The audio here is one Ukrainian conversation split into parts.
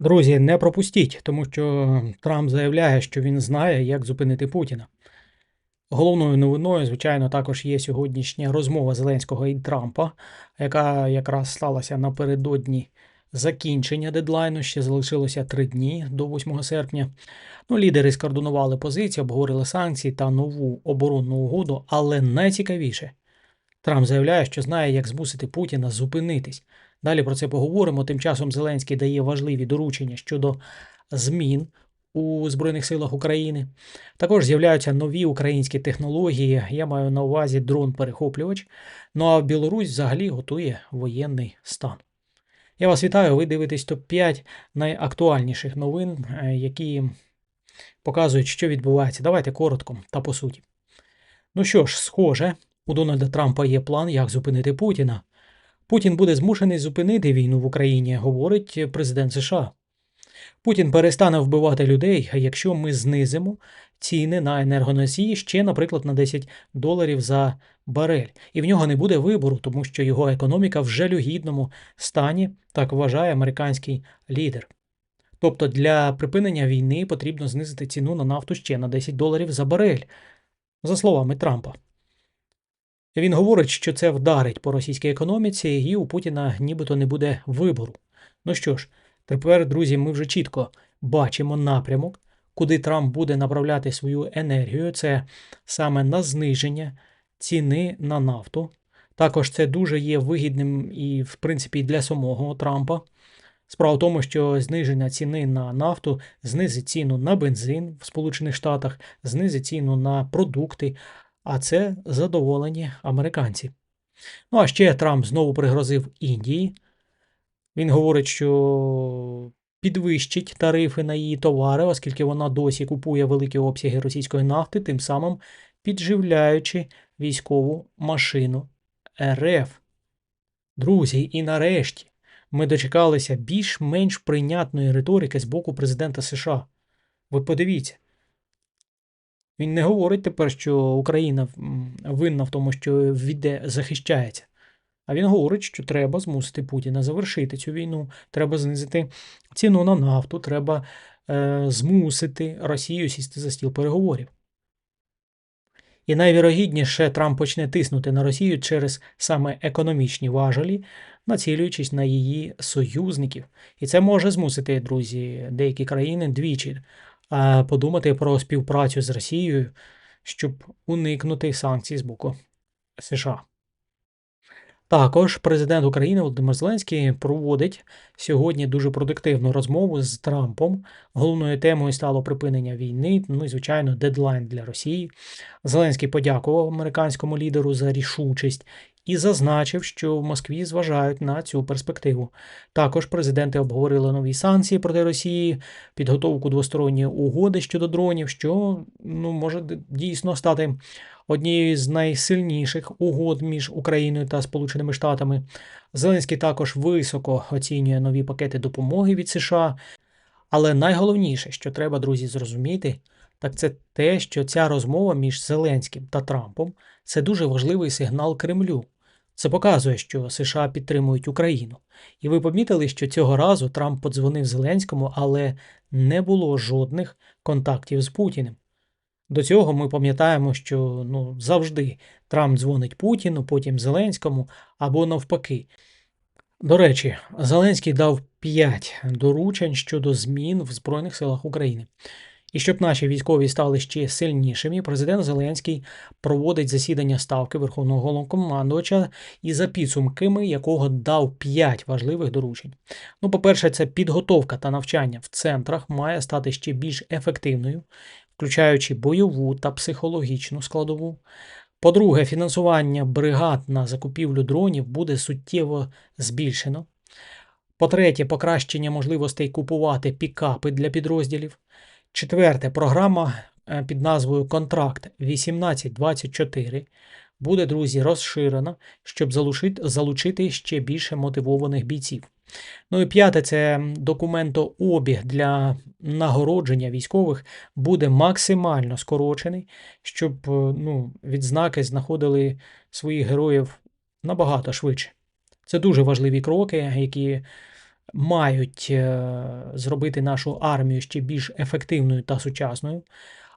Друзі, не пропустіть, тому що Трамп заявляє, що він знає, як зупинити Путіна. Головною новиною, звичайно, також є сьогоднішня розмова Зеленського і Трампа, яка якраз сталася напередодні закінчення дедлайну. Ще залишилося три дні до 8 серпня. Ну, лідери скоординували позиції, обговорили санкції та нову оборонну угоду. Але найцікавіше, Трамп заявляє, що знає, як змусити Путіна зупинитись. Далі про це поговоримо. Тим часом Зеленський дає важливі доручення щодо змін у Збройних силах України. Також з'являються нові українські технології. Я маю на увазі дрон-перехоплювач. Ну а Білорусь взагалі готує воєнний стан. Я вас вітаю. Ви дивитесь топ-5 найактуальніших новин, е, які показують, що відбувається. Давайте коротко та по суті. Ну що ж, схоже, у Дональда Трампа є план, як зупинити Путіна. Путін буде змушений зупинити війну в Україні, говорить президент США. Путін перестане вбивати людей, якщо ми знизимо ціни на енергоносії ще, наприклад, на 10 доларів за барель. І в нього не буде вибору, тому що його економіка в жалюгідному стані, так вважає американський лідер. Тобто для припинення війни потрібно знизити ціну на нафту ще на 10 доларів за барель, за словами Трампа. Він говорить, що це вдарить по російській економіці, і у Путіна нібито не буде вибору. Ну що ж, тепер, друзі, ми вже чітко бачимо напрямок, куди Трамп буде направляти свою енергію. Це саме на зниження ціни на нафту. Також це дуже є вигідним і, в принципі, для самого Трампа. Справа в тому, що зниження ціни на нафту знизить ціну на бензин в Сполучених Штатах, знизить ціну на продукти, а це задоволені американці. Ну а ще Трамп знову пригрозив Індії. Він говорить, що підвищить тарифи на її товари, оскільки вона досі купує великі обсяги російської нафти, тим самим підживляючи військову машину РФ. Друзі, і нарешті ми дочекалися більш-менш прийнятної риторики з боку президента США. Ви подивіться. Він не говорить тепер, що Україна винна в тому, що віде захищається. А він говорить, що треба змусити Путіна завершити цю війну, треба знизити ціну на нафту, треба е, змусити Росію сісти за стіл переговорів. І найвірогідніше Трамп почне тиснути на Росію через саме економічні важелі, націлюючись на її союзників. І це може змусити, друзі, деякі країни двічі подумати про співпрацю з Росією, щоб уникнути санкцій з боку США. Також президент України Володимир Зеленський проводить сьогодні дуже продуктивну розмову з Трампом. Головною темою стало припинення війни. Ну і звичайно, дедлайн для Росії. Зеленський подякував американському лідеру за рішучість і зазначив, що в Москві зважають на цю перспективу. Також президенти обговорили нові санкції проти Росії, підготовку двосторонньої угоди щодо дронів, що ну може дійсно стати однією з найсильніших угод між Україною та Сполученими Штатами. Зеленський також високо оцінює нові пакети допомоги від США. Але найголовніше, що треба, друзі, зрозуміти, так це те, що ця розмова між Зеленським та Трампом це дуже важливий сигнал Кремлю. Це показує, що США підтримують Україну. І ви помітили, що цього разу Трамп подзвонив Зеленському, але не було жодних контактів з Путіним. До цього ми пам'ятаємо, що ну, завжди Трамп дзвонить Путіну, потім Зеленському або навпаки. До речі, Зеленський дав 5 доручень щодо змін в Збройних силах України. І щоб наші військові стали ще сильнішими, президент Зеленський проводить засідання ставки Верховного головнокомандувача і за підсумками якого дав 5 важливих доручень. Ну, по-перше, це підготовка та навчання в центрах має стати ще більш ефективною, включаючи бойову та психологічну складову. По-друге, фінансування бригад на закупівлю дронів буде суттєво збільшено. По-третє, покращення можливостей купувати пікапи для підрозділів. Четверте, програма е, під назвою Контракт 1824 буде, друзі, розширена, щоб залучити, ще більше мотивованих бійців. Ну і п'яте, це документообіг для нагородження військових буде максимально скорочений, щоб е, ну, відзнаки знаходили своїх героїв набагато швидше. Це дуже важливі кроки, які мають е, зробити нашу армію ще більш ефективною та сучасною,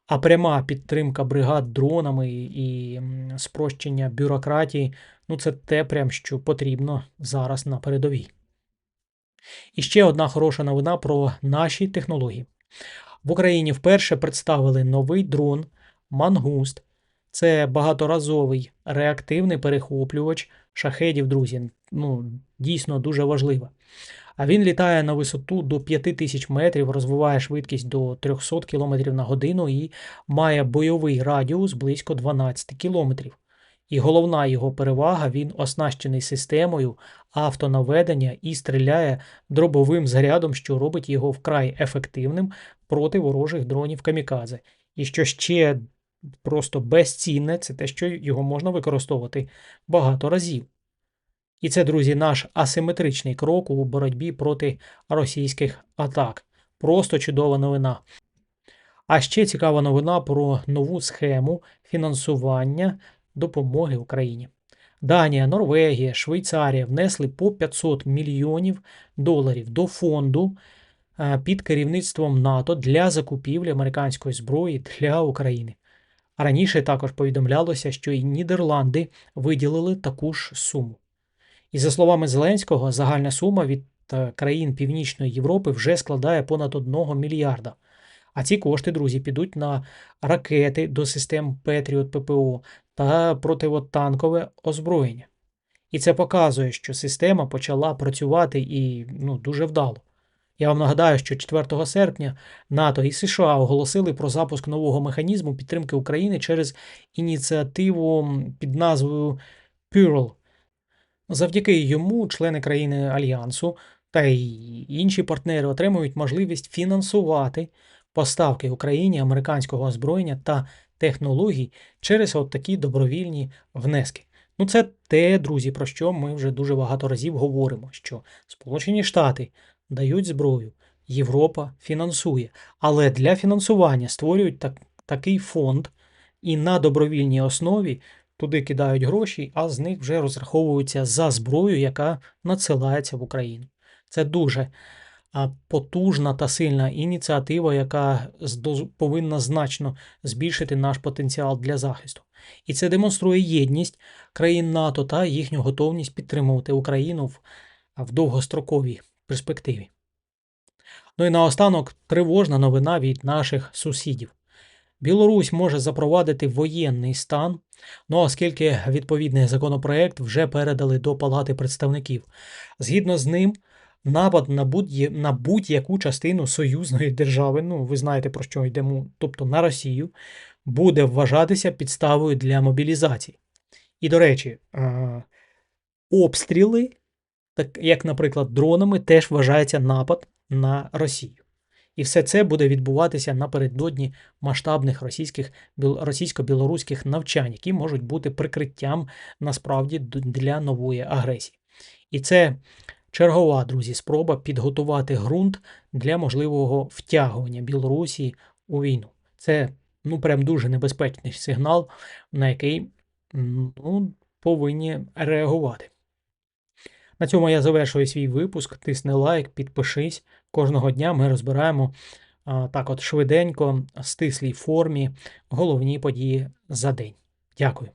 а пряма підтримка бригад дронами і спрощення бюрократії ну це те, прям, що потрібно зараз на передовій. І ще одна хороша новина про наші технології. В Україні вперше представили новий дрон Мангуст. Це багаторазовий реактивний перехоплювач шахедів, друзі. Ну, дійсно дуже важливо. А він літає на висоту до 5000 метрів, розвиває швидкість до 300 км на годину і має бойовий радіус близько 12 км. І головна його перевага він оснащений системою автонаведення і стріляє дробовим зарядом, що робить його вкрай ефективним проти ворожих дронів камікадзе. І що ще просто безцінне, це те, що його можна використовувати багато разів. І це, друзі, наш асиметричний крок у боротьбі проти російських атак. Просто чудова новина. А ще цікава новина про нову схему фінансування допомоги Україні. Данія, Норвегія, Швейцарія внесли по 500 мільйонів доларів до фонду е, під керівництвом НАТО для закупівлі американської зброї для України. Раніше також повідомлялося, що і Нідерланди виділили таку ж суму. І за словами Зеленського, загальна сума від е, країн Північної Європи вже складає понад 1 мільярда. А ці кошти, друзі, підуть на ракети до систем Петріот ППО та противотанкове озброєння. І це показує, що система почала працювати і ну, дуже вдало. Я вам нагадаю, що 4 серпня НАТО і США оголосили про запуск нового механізму підтримки України через ініціативу під назвою Pearl. Завдяки йому члени країни Альянсу та й інші партнери отримують можливість фінансувати поставки Україні американського озброєння та технологій через от такі добровільні внески. Ну, це те, друзі, про що ми вже дуже багато разів говоримо: що Сполучені Штати дають зброю, Європа фінансує, але для фінансування створюють так, такий фонд і на добровільній основі туди кидають гроші, а з них вже розраховуються за зброю, яка надсилається в Україну. Це дуже потужна та сильна ініціатива, яка повинна значно збільшити наш потенціал для захисту. І це демонструє єдність країн НАТО та їхню готовність підтримувати Україну в, в довгостроковій перспективі. Ну і наостанок тривожна новина від наших сусідів. Білорусь може запровадити воєнний стан, ну оскільки відповідний законопроект вже передали до Палати представників. Згідно з ним, напад на будь- на будь-яку частину союзної держави, ну ви знаєте про що йдемо, тобто на Росію, буде вважатися підставою для мобілізації. І, до речі, е, обстріли, так як, наприклад, дронами, теж вважається напад на Росію. І все це буде відбуватися напередодні масштабних російських російсько-білоруських навчань, які можуть бути прикриттям насправді для нової агресії. І це чергова, друзі, спроба підготувати ґрунт для можливого втягування Білорусі у війну. Це ну прям дуже небезпечний сигнал, на який ну, повинні реагувати. На цьому я завершую свій випуск. Тисни лайк, підпишись. Кожного дня ми розбираємо так от швиденько, стислій формі головні події за день. Дякую.